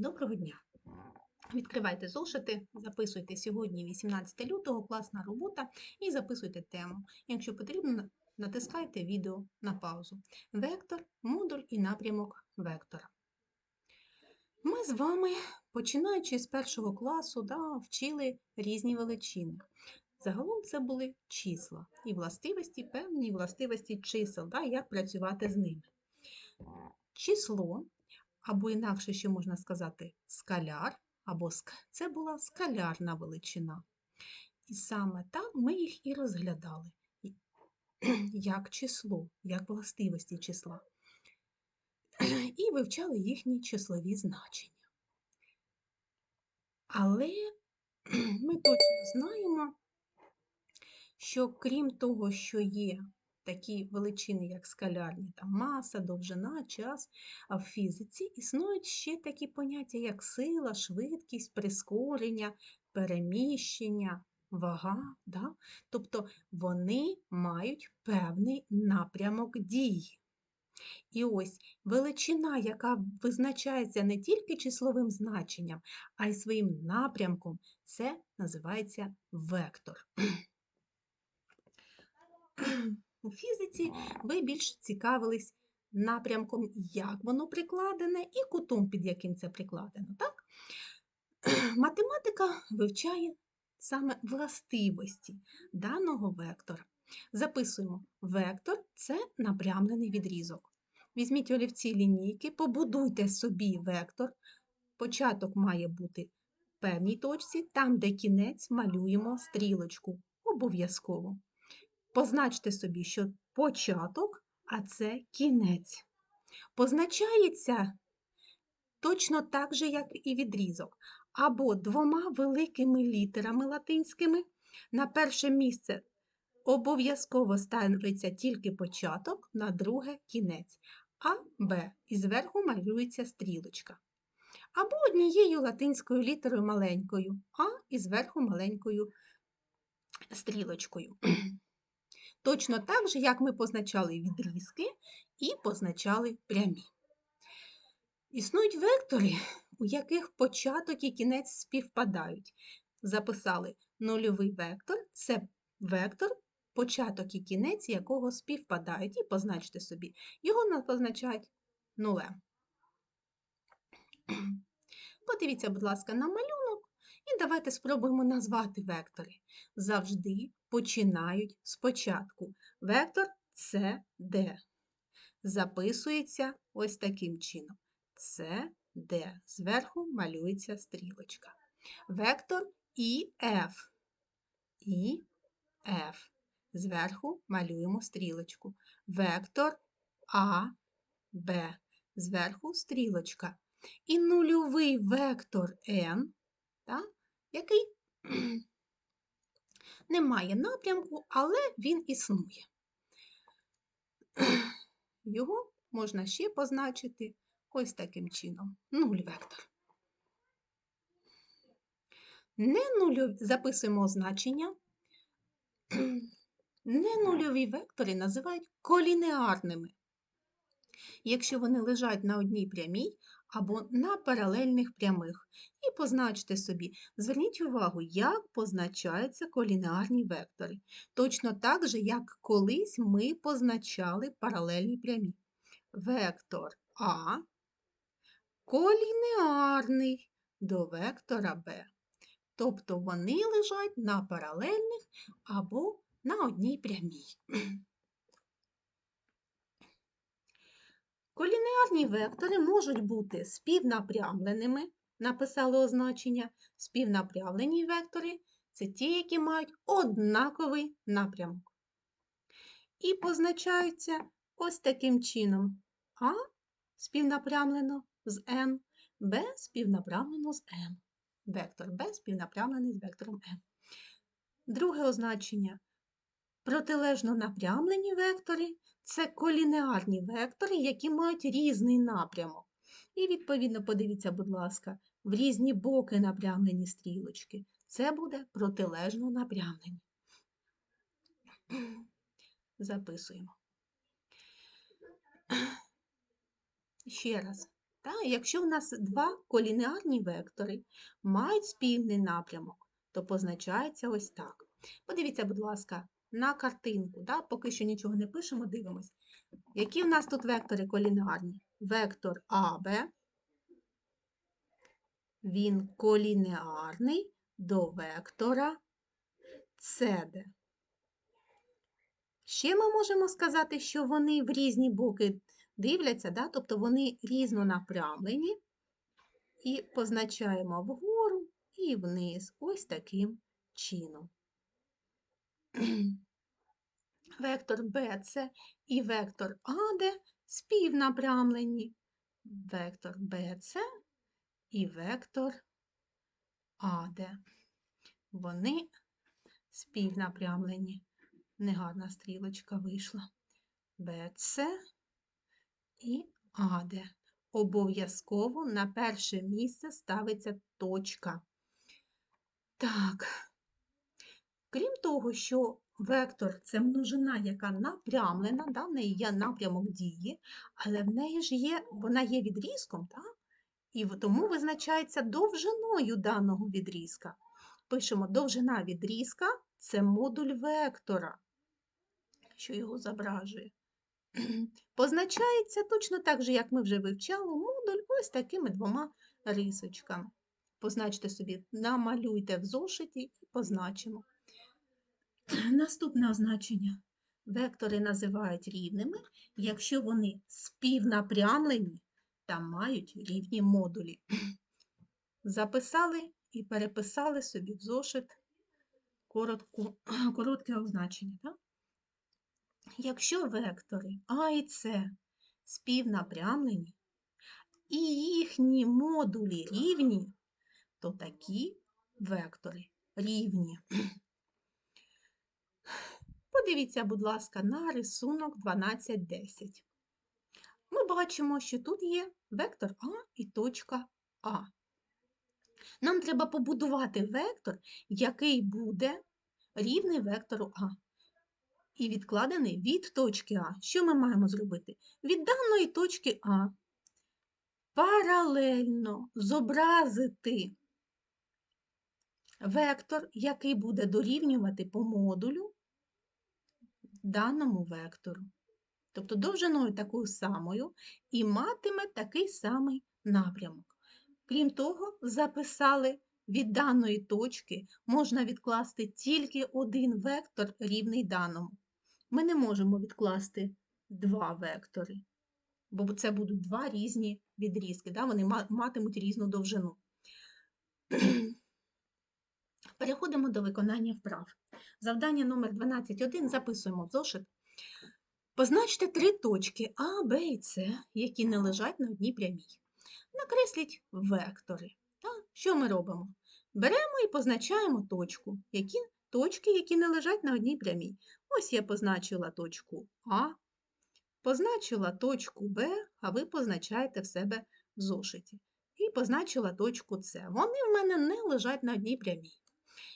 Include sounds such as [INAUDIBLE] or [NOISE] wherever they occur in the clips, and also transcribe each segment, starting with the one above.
Доброго дня! Відкривайте зошити, записуйте сьогодні 18 лютого, класна робота і записуйте тему. Якщо потрібно, натискайте відео на паузу. Вектор, модуль і напрямок вектора. Ми з вами, починаючи з першого класу, да, вчили різні величини. Загалом це були числа і властивості, певні властивості чисел, да, як працювати з ними. Число або інакше ще можна сказати скаляр, або це була скалярна величина. І саме так ми їх і розглядали, [CLEARS THROAT] як число, як властивості числа. І вивчали їхні числові значення. Але [CLEARS THROAT] ми точно знаємо, що крім того, що є такі величини, як скалярні, там маса, довжина, час, а в фізиці існують ще такі поняття, як сила, швидкість, прискорення, переміщення, вага. Да? Тобто вони мають певний напрямок дії. І ось величина, яка визначається не тільки числовим значенням, а й своїм напрямком, це називається вектор. У фізиці ви більш цікавились напрямком, як воно прикладене, і кутом, під яким це прикладено. Так? [CLEARS THROAT] Математика вивчає саме властивості даного вектора. Записуємо, вектор це напрямлений відрізок. Візьміть олівці лінійки, побудуйте собі вектор. Початок має бути в певній точці, там, де кінець, малюємо стрілочку. Обов'язково. Позначте собі, що початок, а це кінець. Позначається точно так же, як і відрізок, або двома великими літерами латинськими. На перше місце обов'язково ставиться тільки початок, на друге кінець. А, Б. І зверху малюється стрілочка. Або однією латинською літерою маленькою, А і зверху маленькою стрілочкою. Точно так же, як ми позначали відрізки і позначали прямі. Існують вектори, у яких початок і кінець співпадають. Записали нульовий вектор це вектор, початок і кінець якого співпадають. І позначте собі, його позначають нулем. Подивіться, будь ласка, на малюнок і давайте спробуємо назвати вектори. Завжди починають спочатку. Вектор це D. Записується ось таким чином. Це D. Зверху малюється стрілочка. Вектор ІФ. ІФ. Зверху малюємо стрілочку. Вектор А, Б. Зверху стрілочка. І нульовий вектор n, який не має напрямку, але він існує. [CLEARS THROAT] Його можна ще позначити ось таким чином. Нуль вектор. Не нульові, записуємо значення. [CLEARS THROAT] Ненульові вектори називають колінеарними, якщо вони лежать на одній прямій або на паралельних прямих. І позначте собі, зверніть увагу, як позначаються колінеарні вектори. Точно так же, як колись ми позначали паралельні прямі. Вектор А колінеарний до вектора Б. Тобто вони лежать на паралельних або на одній прямій. Колінеарні вектори можуть бути співнапрямленими, написали означення. Співнапрямлені вектори це ті, які мають однаковий напрямок. І позначаються ось таким чином. А співнапрямлено з n, Б співнапрямлено з n. Вектор Б співнапрямлений з вектором n. Друге означення. Протилежно напрямлені вектори це колінеарні вектори, які мають різний напрямок. І, відповідно, подивіться, будь ласка, в різні боки напрямлені стрілочки. Це буде протилежно напрямлені. Записуємо. Ще раз. Та? Якщо у нас два колінеарні вектори мають спільний напрямок, то позначається ось так. Подивіться, будь ласка, на картинку. Да? Поки що нічого не пишемо, дивимось. Які в нас тут вектори колінеарні? Вектор АБ, він колінеарний до вектора СД. Ще ми можемо сказати, що вони в різні боки дивляться, да? тобто вони різнонапрямлені, і позначаємо вгору і вниз ось таким чином. [CLEARS THROAT] Вектор BC і вектор AD співнапрямлені. Вектор BC і вектор AD. Вони співнапрямлені. Негарна стрілочка вийшла. BC і АД. Обов'язково на перше місце ставиться точка. Так, крім того, що вектор це множина, яка напрямлена, да, в неї є напрямок дії, але в неї ж є, вона є відрізком, так? і тому визначається довжиною даного відрізка. Пишемо довжина відрізка це модуль вектора, що його зображує. [CLEARS THROAT] Позначається точно так же, як ми вже вивчали, модуль ось такими двома рисочками. Позначте собі, намалюйте в зошиті і позначимо. Наступне означення. Вектори називають рівними, якщо вони співнапрямлені та мають рівні модулі. Записали і переписали собі в зошит коротку, [CLEARS THROAT] коротке означення. Так? Якщо вектори А і С співнапрямлені і їхні модулі рівні, то такі вектори рівні. Подивіться, будь ласка, на рисунок 1210. Ми бачимо, що тут є вектор А і точка А. Нам треба побудувати вектор, який буде рівний вектору А і відкладений від точки А. Що ми маємо зробити? Від даної точки А паралельно зобразити вектор, який буде дорівнювати по модулю даному вектору. Тобто довжиною такою самою і матиме такий самий напрямок. Крім того, записали від даної точки можна відкласти тільки один вектор рівний даному. Ми не можемо відкласти два вектори, бо це будуть два різні відрізки, да? вони матимуть різну довжину. [CLEARS THROAT] Переходимо до виконання вправ. Завдання номер 12.1 записуємо в зошит. Позначте три точки А, Б і С, які не лежать на одній прямій. Накресліть вектори. Так? Що ми робимо? Беремо і позначаємо точку. Які точки, які не лежать на одній прямій. Ось я позначила точку А, позначила точку Б, а ви позначаєте в себе в зошиті. І позначила точку С. Вони в мене не лежать на одній прямій.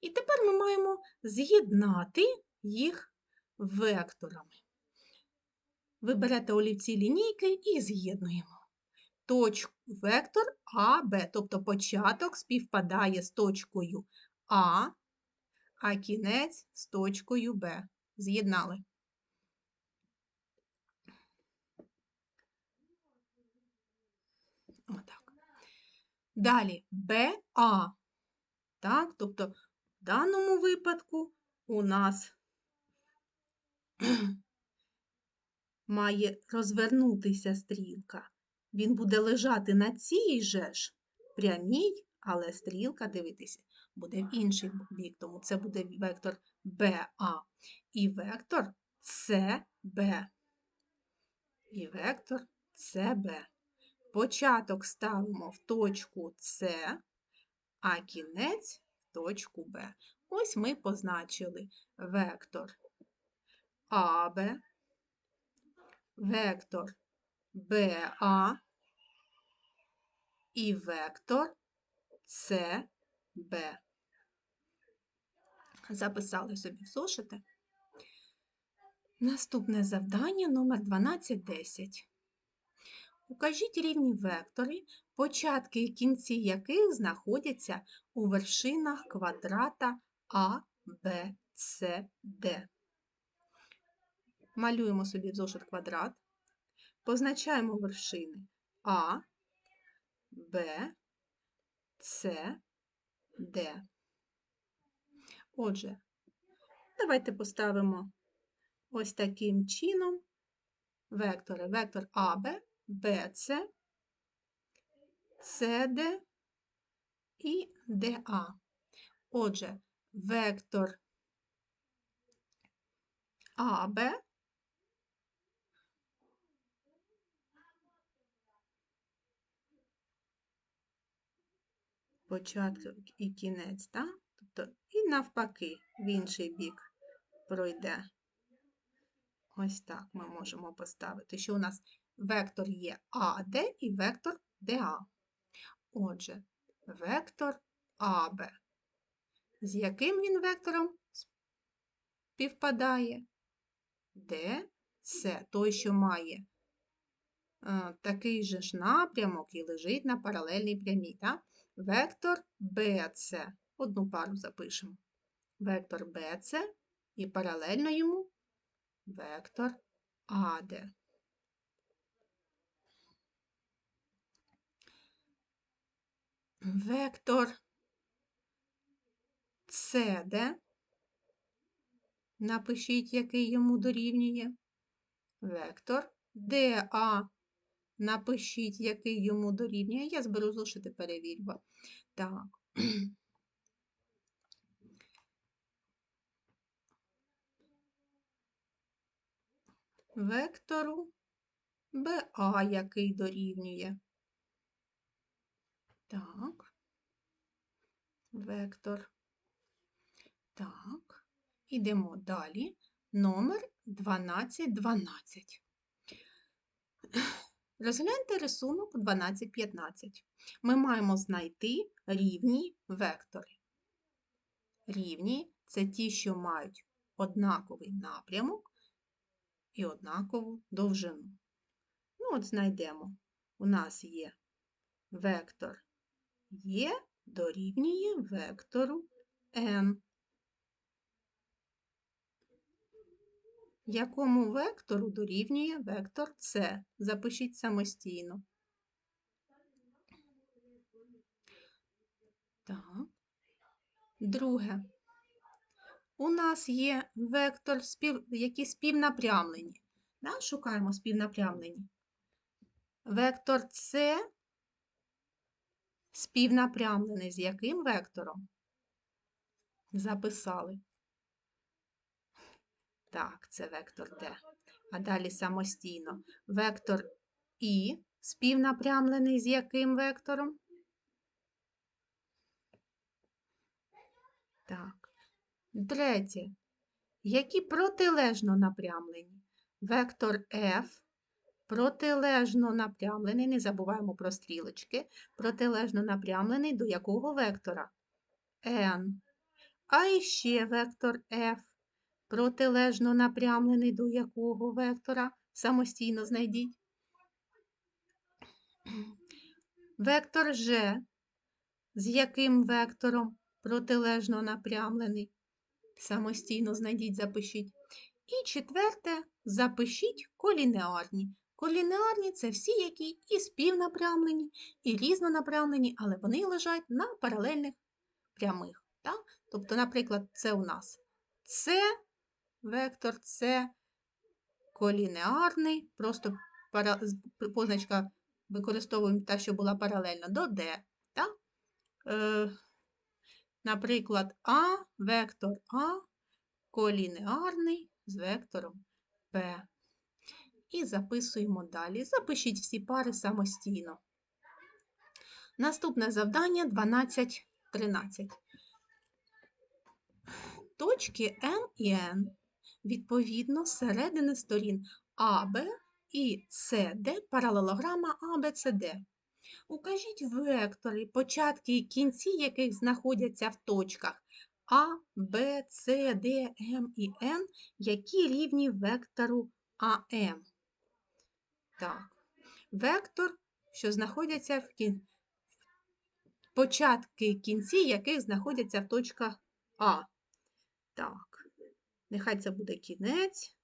І тепер ми маємо з'єднати їх векторами. Ви берете олівці лінійки і з'єднуємо. Точку, вектор АБ, тобто початок співпадає з точкою А, а кінець з точкою Б. З'єднали. Отак. Далі БА. Так, тобто даному випадку у нас [CLEARS THROAT] має розвернутися стрілка. Він буде лежати на цій же ж прямій, але стрілка, дивитися, буде в інший бік, тому це буде вектор БА і вектор СБ. І вектор СБ. Початок ставимо в точку С, а кінець точку Б. Ось ми позначили вектор АБ, вектор БА і вектор СБ. Записали собі в зошити. Наступне завдання номер 1210. Укажіть рівні вектори, початки і кінці яких знаходяться у вершинах квадрата А, Б, С, Д. Малюємо собі зошит квадрат, позначаємо вершини А, Б, С, Д. Отже, давайте поставимо ось таким чином вектори. Вектор АБ, БЦ, СД і ДА. Отже, вектор АБ початок і кінець, так? Тобто і навпаки, в інший бік пройде. Ось так ми можемо поставити, що у нас вектор є АД і вектор ДА. Отже, вектор АБ. З яким він вектором співпадає? ДС, той, що має е, такий же ж напрямок і лежить на паралельній прямій. Так? Вектор BC. Одну пару запишемо. Вектор BC і паралельно йому вектор АД. Вектор CD. Напишіть, який йому дорівнює. Вектор DA. Напишіть, який йому дорівнює. Я зберу зошити перевірю. Так. Вектору БА, який дорівнює. Так. Вектор. Так. Ідемо далі. Номер 1212. Розгляньте рисунок 1215. Ми маємо знайти рівні вектори. Рівні це ті, що мають однаковий напрямок і однакову довжину. Ну, от знайдемо. У нас є вектор Є дорівнює вектору n. Якому вектору дорівнює вектор С? Запишіть самостійно. Так. Друге. У нас є вектор, які співнапрямлені. Да? Шукаємо співнапрямлені. Вектор С співнапрямлений з яким вектором? Записали. Так, це вектор D. А далі самостійно. Вектор І співнапрямлений з яким вектором? Так. Третє. Які протилежно напрямлені? Вектор F протилежно напрямлений, не забуваємо про стрілочки, протилежно напрямлений до якого вектора? N. А іще вектор F протилежно напрямлений до якого вектора? Самостійно знайдіть. Вектор G, з яким вектором протилежно напрямлений? Самостійно знайдіть, запишіть. І четверте, запишіть колінеарні. Колінеарні це всі, які і співнапрямлені, і різнонапрямлені, але вони лежать на паралельних прямих. Так? Тобто, наприклад, це у нас С, вектор С колінеарний, просто пара... позначка використовуємо та, що була паралельна до D. Так? Е, Наприклад, А, вектор А колінеарний з вектором P. І записуємо далі. Запишіть всі пари самостійно. Наступне завдання 12-13. Точки М і Н відповідно середини сторін АБ і СД паралелограма АБЦД. Укажіть вектори, початки і кінці яких знаходяться в точках А, Б, С, Д, М і Н, які рівні вектору АМ. Так. вектор, що знаходяться в кін... початки кінці, яких знаходяться в точках А. Так, нехай це буде кінець,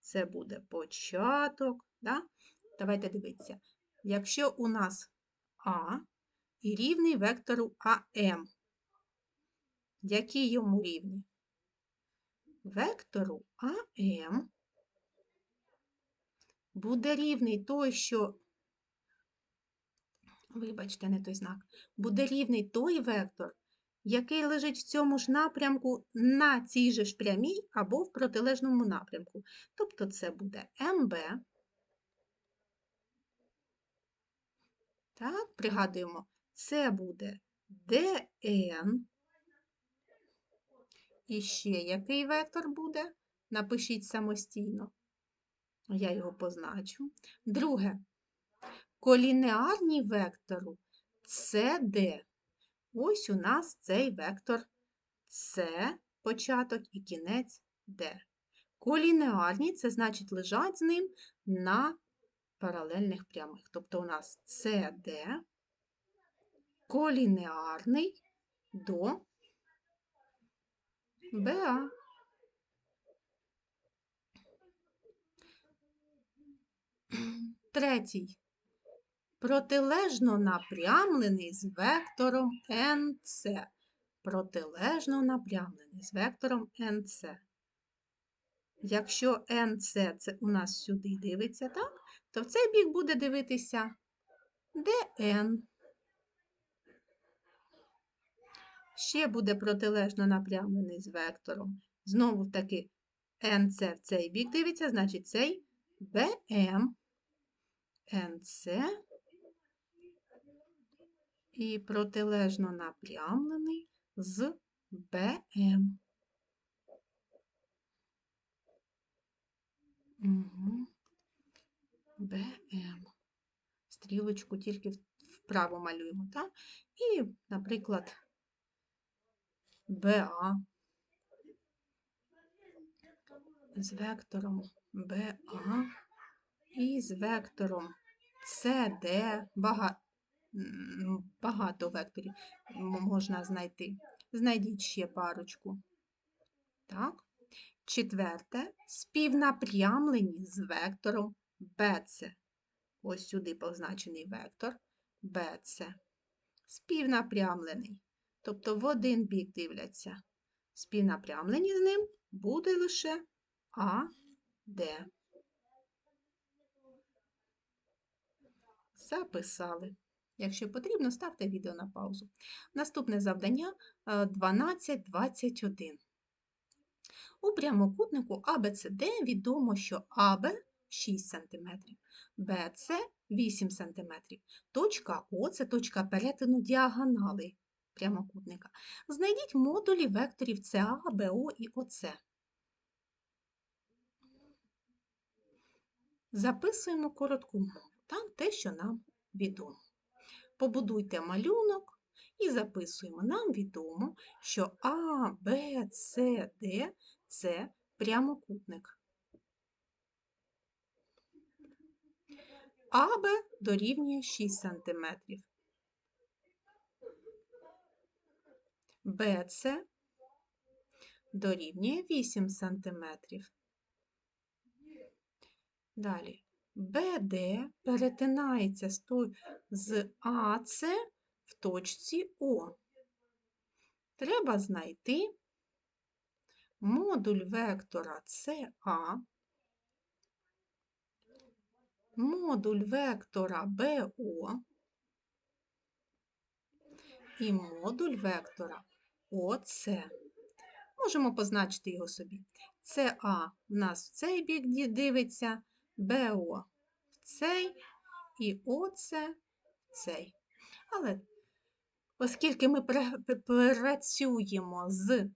це буде початок. Да? Давайте дивитися. Якщо у нас А і рівний вектору АМ, які йому рівні? Вектору АМ буде рівний той, що, вибачте, не той знак, буде рівний той вектор, який лежить в цьому ж напрямку на цій же ж прямій або в протилежному напрямку. Тобто це буде МБ. Так, пригадуємо, це буде ДН. І ще який вектор буде? Напишіть самостійно. Я його позначу. Друге, колінеарні вектору CD. Ось у нас цей вектор С, початок і кінець Д. Колінеарні це значить лежать з ним на паралельних прямих. Тобто у нас CD колінеарний до БА. Третій. Протилежно напрямлений з вектором NC. Протилежно напрямлений з вектором NC. Якщо NC це у нас сюди дивиться, так, то в цей бік буде дивитися DN. Ще буде протилежно напрямлений з вектором. Знову таки NC в цей бік дивиться, значить цей BM. NC і протилежно напрямлений з БМ. Угу. БМ. Стрілочку тільки вправо малюємо, так? І, наприклад, БА з вектором БА і з вектором CD, багато, багато векторів можна знайти. Знайдіть ще парочку. Так. Четверте, співнапрямлені з вектором BC. Ось сюди позначений вектор BC. Співнапрямлений. Тобто в один бік дивляться. Співнапрямлені з ним буде лише А, Записали. Якщо потрібно, ставте відео на паузу. Наступне завдання 12.21. У прямокутнику ABCD відомо, що АБ 6 см, БЦ 8 см. Точка О це точка перетину діагонали прямокутника. Знайдіть модулі векторів СА, БО і ОЦ. Записуємо коротку мову, там те, що нам відомо. Побудуйте малюнок і записуємо. Нам відомо, що А, Б, С, Д це прямокутник. АБ дорівнює 6 см. БЦ дорівнює 8 см. Далі БД перетинається з АЦ в точці О. Треба знайти модуль вектора СА, модуль вектора БО і модуль вектора ОЦ. Можемо позначити його собі. СА в нас в цей бік дивиться, БО в цей і ОЦ в цей. Але оскільки ми працюємо з е,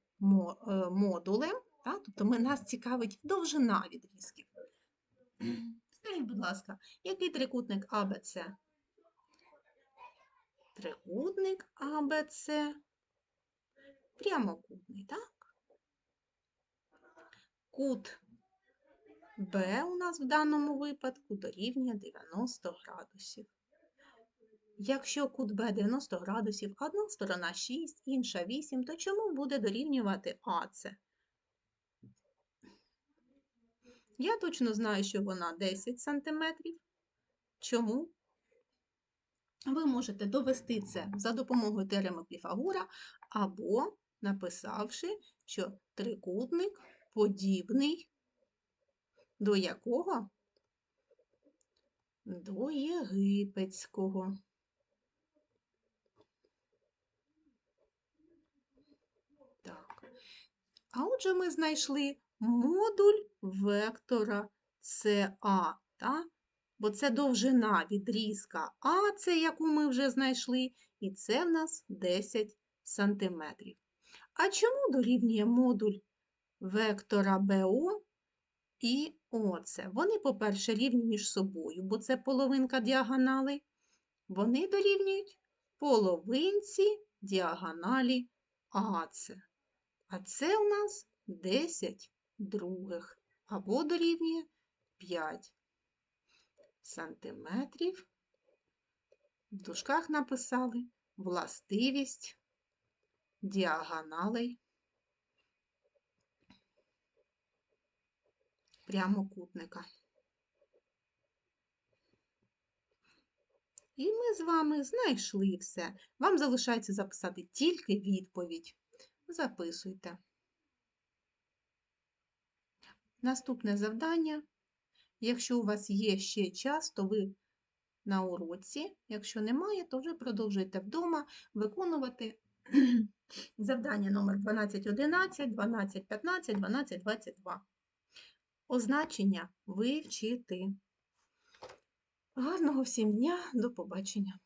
модулем, тобто нас цікавить довжина відрізків. Скажіть, будь ласка, який трикутник АБЦ? Трикутник АБЦ прямокутний, так? Кут b у нас в даному випадку дорівнює 90 градусів. Якщо кут Б 90 градусів, одна сторона 6, інша 8, то чому буде дорівнювати АЦ? Я точно знаю, що вона 10 см. Чому? Ви можете довести це за допомогою теореми Піфагора або написавши, що трикутник подібний до якого? До єгипетського. Так. А отже, ми знайшли модуль вектора СА, так? бо це довжина відрізка А, це яку ми вже знайшли, і це в нас 10 сантиметрів. А чому дорівнює модуль вектора БО і ОЦ? Вони, по-перше, рівні між собою, бо це половинка діагоналей. Вони дорівнюють половинці діагоналі АЦ. А це у нас 10 других або дорівнює 5 сантиметрів. В дужках написали властивість діагоналей прямокутника. І ми з вами знайшли все. Вам залишається записати тільки відповідь. Записуйте. Наступне завдання. Якщо у вас є ще час, то ви на уроці. Якщо немає, то вже продовжуйте вдома виконувати [CLEARS THROAT] завдання номер 1211, 1215, 1222. Означення вивчити. Гарного всім дня, до побачення!